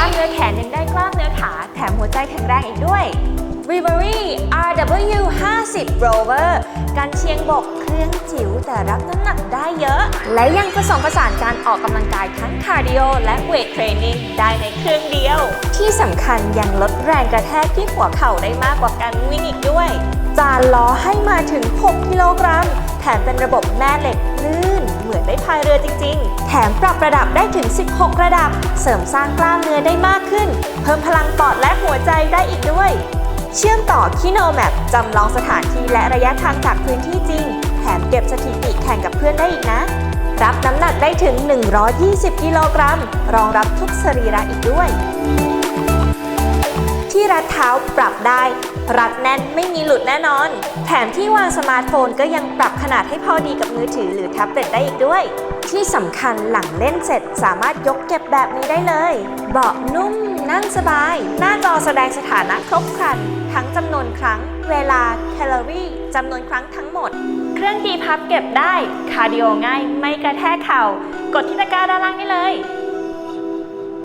ล้ามเนื้อแขนยังได้กล้ามเนื้อขา แถมหัวใจแข็งแรงอีกด้วย r i v e r y RW 50 Rover การเชียงบกเครื่องจิ๋วแต่รับน้ำหนักได้เยอะ และยังผสมผสานการออกกำลังกายทั้งคาร์ดิโอและเวทเทรนนิ่งได้ในเครื่องเดียว ที่สำคัญยังลดแรงกระแทกที่หัวเข่าได้มากกว่าการวิ่งอีกด้วย จานล้อให้มาถึง 6 กิโลกรัม แถมเป็นระบบแม่เหล็กลื่น เหมือนได้พายเรือจริง ๆ แถมปรับระดับได้ถึง 16 ระดับ เสริมสร้างกล้ามเนื้อได้มากขึ้น เพิ่มพลังปอดและหัวใจได้อีกด้วย เชื่อมต่อคีโนแมปจำลองสถานที่และระยะทางจากพื้นที่จริง แถมเก็บสถิติแข่งกับเพื่อนได้อีกนะ รับน้ำหนักได้ถึง 120 กิโลกรัม รองรับทุกสรีระอีกด้วย ที่รัดเท้าปรับได้ รัดแน่นไม่มีหลุดแน่นอน แถมที่วางสมาร์ทโฟนก็ยังปรับขนาดให้พอดีกับมือถือหรือแท็บเล็ตได้อีกด้วย ที่สำคัญหลังเล่นเสร็จสามารถยกเก็บแบบนี้ได้เลย เบาะนุ่ม นั่งสบาย หน้าจอแสดงสถานะครบครัน ทั้งจำนวนครั้ง เวลา แคลอรี่จำนวนครั้งทั้งหมด เครื่องดีพับเก็บได้ คาร์ดิโอง่าย ไม่กระแทกเข่า กดที่ตะกร้าด้านล่างได้เลย